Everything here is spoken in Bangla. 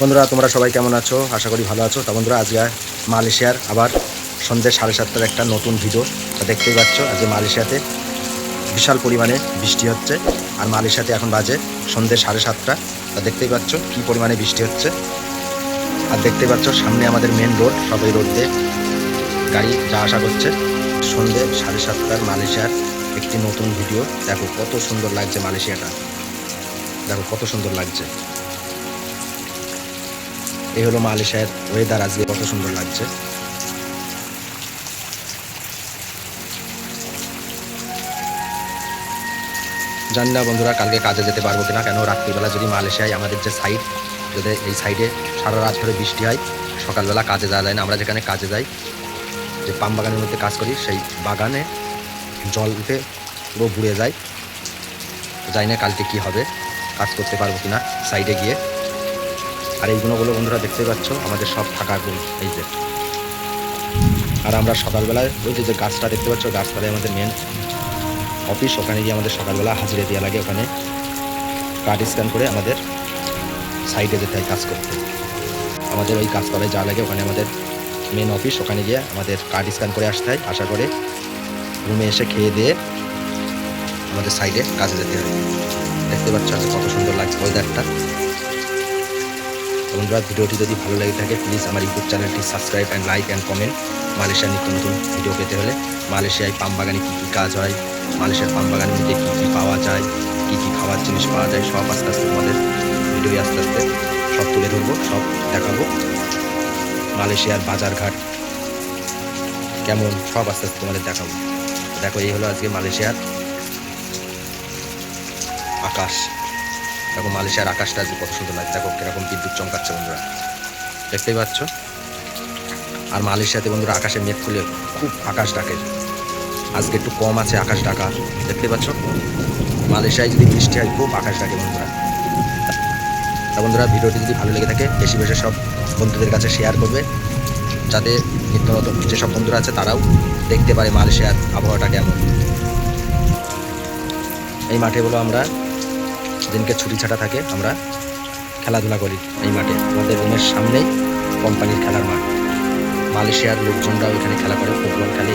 বন্ধুরা, তোমরা সবাই কেমন আছো? আশা করি ভালো আছো। তা বন্ধুরা, আজকে মালয়েশিয়ার আবার সন্ধ্যে সাড়ে সাতটার একটা নতুন ভিডিও। তা দেখতেই পাচ্ছ, আজকে মালয়েশিয়াতে বিশাল পরিমাণে বৃষ্টি হচ্ছে। আর মালয়েশিয়াতে এখন বাজে সন্ধ্যে সাড়ে সাতটা। তা দেখতেই পাচ্ছ, কী পরিমাণে বৃষ্টি হচ্ছে। আর দেখতেই পাচ্ছ, সামনে আমাদের মেন রোড সব এই রোড দিয়ে গাড়ি যা আসা করছে। সন্ধ্যে সাড়ে সাতটার মালয়েশিয়ার একটি নতুন ভিডিও। দেখো কত সুন্দর লাগছে মালয়েশিয়াটা। দেখো কত সুন্দর লাগছে। এই হলো মালয়েশিয়ার ওয়েদার আজকে কত সুন্দর লাগছে। জানি না বন্ধুরা, কালকে কাজে যেতে পারব কিনা, কেন রাত্রিবেলা যদি মালয়েশিয়ায় আমাদের যে সাইড যদি এই সাইডে সারা রাত ধরে বৃষ্টি হয়, সকালবেলা কাজে যাওয়া যায় না, আমরা যেখানে কাজে যাই, যে পাম বাগানের মধ্যে কাজ করি, সেই বাগানে জল উঠে পুরো বুড়ে যায়। জানি না কালকে কি হবে, কাজ করতে পারব কিনা সাইডে গিয়ে। আর এই গুণগুলো বন্ধুরা দেখতে পাচ্ছ, আমাদের সব থাকা গুণ, এই যে। আর আমরা সকালবেলায়, ওই যে যে গাছটা দেখতে পাচ্ছ, গাছটাতে আমাদের মেন অফিস ওখানে গিয়ে আমাদের সকালবেলা হাজিরে দেওয়া লাগে, ওখানে কার্ড স্ক্যান করে আমাদের সাইডে যেতে হয় কাজ করতে। আমাদের ওই গাছতলায় যা লাগে, ওখানে আমাদের মেন অফিস ওখানে গিয়ে আমাদের কার্ড স্ক্যান করে আসতে হয়, আশা করে রুমে এসে খেয়ে দিয়ে আমাদের সাইডে কাজে যেতে হয়। দেখতে পাচ্ছ কত সুন্দর লাগছে ওয়েদারটা। বন্ধুরা, ভিডিওটি যদি ভালো লাগে থাকে প্লিজ আমার ইউটিউব চ্যানেলটি subscribe and like and comment মালয়েশিয়ার নিত্য নতুন ভিডিও পেতে হলে মালয়েশিয়ায় পাম বাগানে কী কী কাজ হয়, মালয়েশিয়ার পাম বাগানের মধ্যে কী কী পাওয়া যায়, কী কী খাওয়ার জিনিস পাওয়া যায়, সব আস্তে আস্তে তোমাদের ভিডিও আস্তে আস্তে সব তুলে ধরবো, সব দেখাবো। মালয়েশিয়ার বাজারঘাট কেমন, সব আস্তে আস্তে তোমাদের দেখাবো। দেখো, এই হলো আজকে মালয়েশিয়ার আকাশ। দেখো মালয়েশিয়ার আকাশটা আজকে কত সুন্দর লাগছে। দেখো কীরকম বিদ্যুৎ চমকাচ্ছে বন্ধুরা। দেখতেই পাচ্ছ? আর মালয়েশিয়াতে বন্ধুরা আকাশে মেঘ খুলে খুব আকাশ ডাকে। আজকে একটু কম আছে আকাশ ডাকা। দেখতে পাচ্ছ? মালয়েশিয়ায় যদি বৃষ্টি হয়, খুব আকাশ ডাকে বন্ধুরা। তা বন্ধুরা, ভিডিওটি যদি ভালো লেগে থাকে, বেশি বেশি সব বন্ধুদের কাছে শেয়ার করবে। যাতে নিত্য নতুন যেসব বন্ধুরা আছে, তারাও দেখতে পারে মালয়েশিয়ার আবহাওয়াটা কেমন। এই মাঠে বলো আমরা দিনকে ছুটি ছাটা থাকে, আমরা খেলাধুলা করি এই মাঠে। আমাদের রুমের সামনেই কোম্পানির খেলার মাঠ। মালয়েশিয়ার লোকজনরাও এখানে খেলা করে ফুটবল খেলে